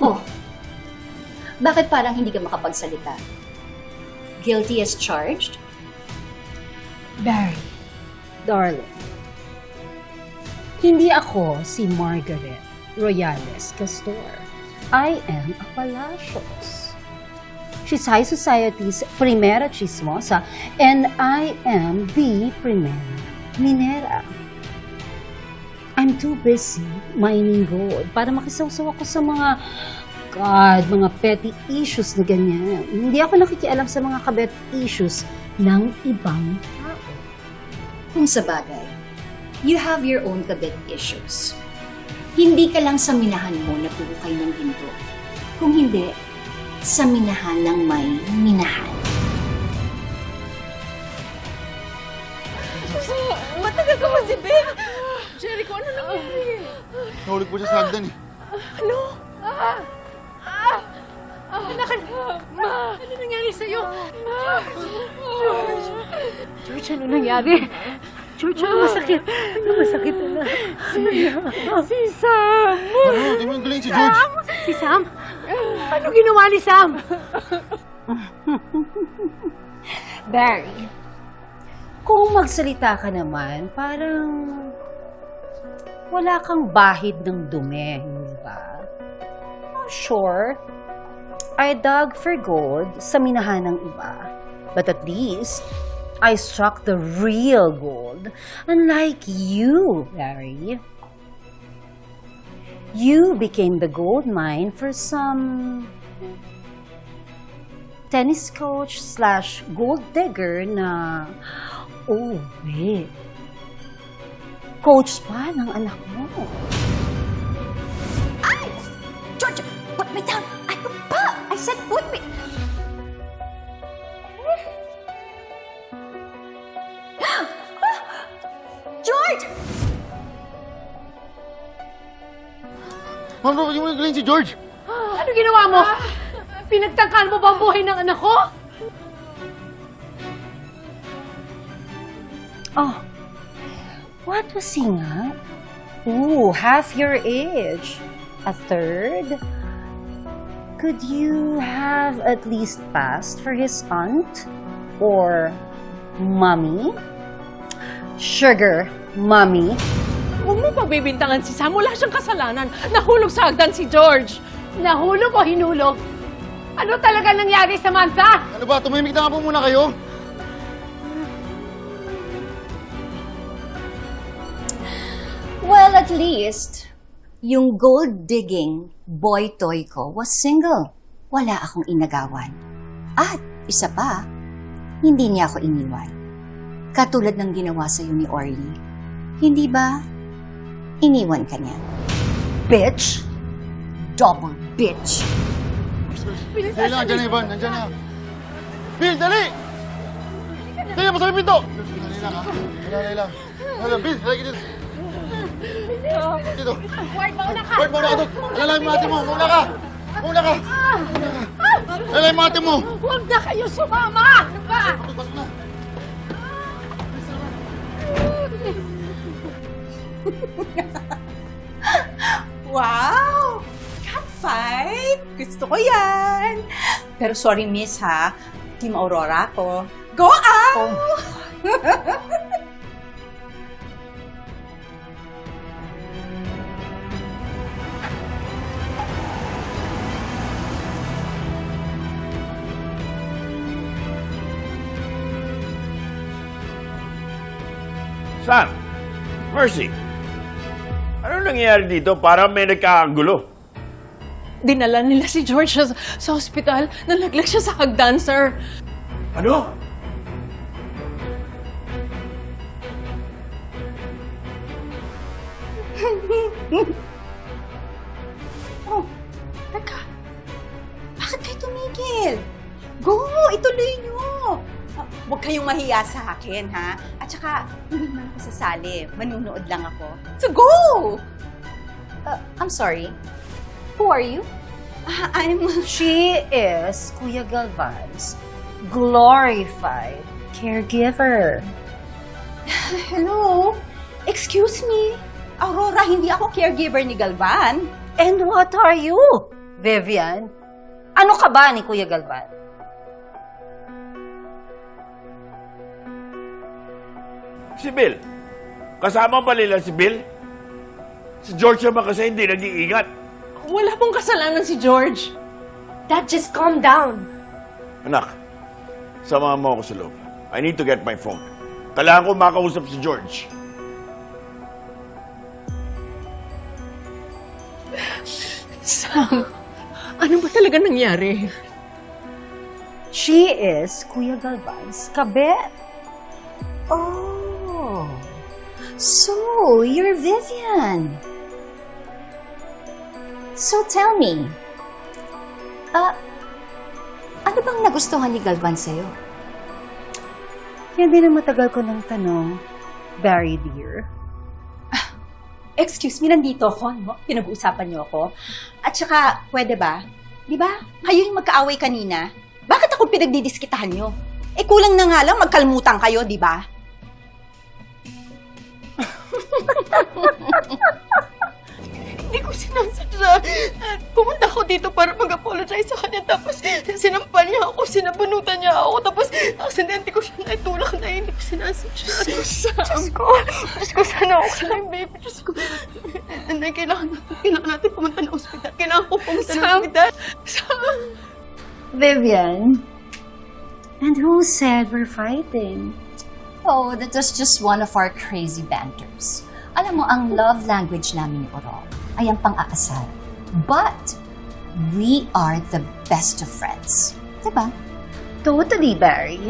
Oh, bakit parang hindi ka makapagsalita? Guilty as charged? Barry, darling. Hindi ako si Margaret Royales Castor. I am a Palacios. She's high society's primera chismosa and I am the primera minera. I'm too busy mining gold para makisawsaw ako sa mga God, mga petty issues na ganyan. Hindi ako nakikialam sa mga kabet issues ng ibang tao. Kung sa bagay, you have your own kabit issues. Hindi ka lang sa minahan mo napuhukay ng ginto. Kung hindi, sa minahan ng may minahan. Matagal ka ba si Ben? Jericho, ano nangyari? Nahulog po siya sa hagdan eh. Ano? Ah! Ah! Ah! Anak, ma! Ano nangyari sa'yo? Ma! George! George, ano nangyari? George, ano masakit? Ano masakit na? Si, si Sam! Ano, di mo yung galing si George. Si Sam? Ano ginawa ni Sam? Barry, kung magsalita ka naman, parang wala kang bahid ng dumi, hindi ba? Oh, sure, I dug for gold sa minahan ng iba. But at least, I struck the real gold. Unlike you, Barry. You became the gold mine for some tennis coach slash gold digger na, oh, wait, coach pa ng anak mo. Ay! George, put me down! Ano ba? I said put me... George! Ma'am, di mo yung galing si George. Ano ginawa mo? Pinagtangkaan mo ba ang buhay ng anak ko? Oh, what was he nga? Ooh, half your age. A third? Could you have at least passed for his aunt? Or mommy? Sugar mommy? Huwag mo pagbibintangan si Sam. Wala siyang kasalanan. Nahulog sa hagdan si George. Nahulog o hinulog? Ano talaga nangyari, Samantha? Ano ba, tumimik na nga po muna kayo. Well, at least, yung gold digging boy toy ko was single. Wala akong inagawan. At isa pa, hindi niya ako iniwan. Katulad ng ginawa sa ni Orly. Hindi ba? Iniwan ka niya. Bitch! Double bitch! Dali lang, andyan na Ivan, andyan na. Bill, dali! Dali, masabi pinto! Dali lang ha. Dali lang. Bill, dali dito. Dito. Ward, mauna ka! Bert, mauna ka doon. Alalay mo ate mo, mauna ka. Mauna ka. Alalay mo ate mo. Huwag na kayo sumama! Ano ba? Pasok na. Wow! Catfight! Gusto ko yan! Pero sorry, miss, ha? Team Aurora ko. Go out! Sam! Mercy! Ano nangyayari dito para may nagkakagulo? Dinala nila si George sa, sa ospital. Nalaglag siya sa hagdan, sir. Ano? Oh, teka. Bakit kayo tumigil? Go! Ituloy nyo! Huwag kayong mahiya sa akin, ha? At saka, hindi naman ako sasali. Manunood lang ako. So go! Uh, I'm sorry. Who are you? Ah, I'm... She is Kuya Galvan's glorified caregiver. Hello? Excuse me? Aurora, hindi ako caregiver ni Galvan. And what are you? Vivian, ano ka ba ni Kuya Galvan? Si Bill. Kasama pa nila si Bill? Si George naman kasi hindi nag-iingat. Wala pong kasalanan si George. Dad, just calm down. Anak, samahan mo ako sa loob. I need to get my phone. Kailangan ko makausap si George. Sam, ano ba talaga nangyari? She is Kuya Galvan's kabet. Oh, so you're Vivian. So tell me, ah, ano bang nagustuhan ni Galvan sa'yo? Yan din ang matagal ko ng tanong, Barry dear. Excuse me, nandito ako, no? Pinag-uusapan niyo ako. At saka, pwede ba? Di ba? Kayo yung magkaaway kanina. Bakit ako pinagdidiskitahan niyo? Eh, kulang na nga lang magkalmutan kayo, di ba? Hindi ko sinasadya. Pumunta ako dito para mag-apologize sa kanya. Tapos sinampal niya ako, sinabunutan niya ako. Tapos aksidente ko siya naitulak na hindi ko sinasadya. Diyos ko. Diyos ko, sana ako sa lang, baby. Diyos ko. Nanay, kailangan natin, kailangan natin pumunta ng ospital. Kailangan ko pumunta ng ospital. Sam! Vivian, and who said we're fighting? Oh, that was just one of our crazy banters. Alam mo, ang love language namin ni Orol ay ang pang-aasal. But, we are the best of friends. Diba? Totally, Barry.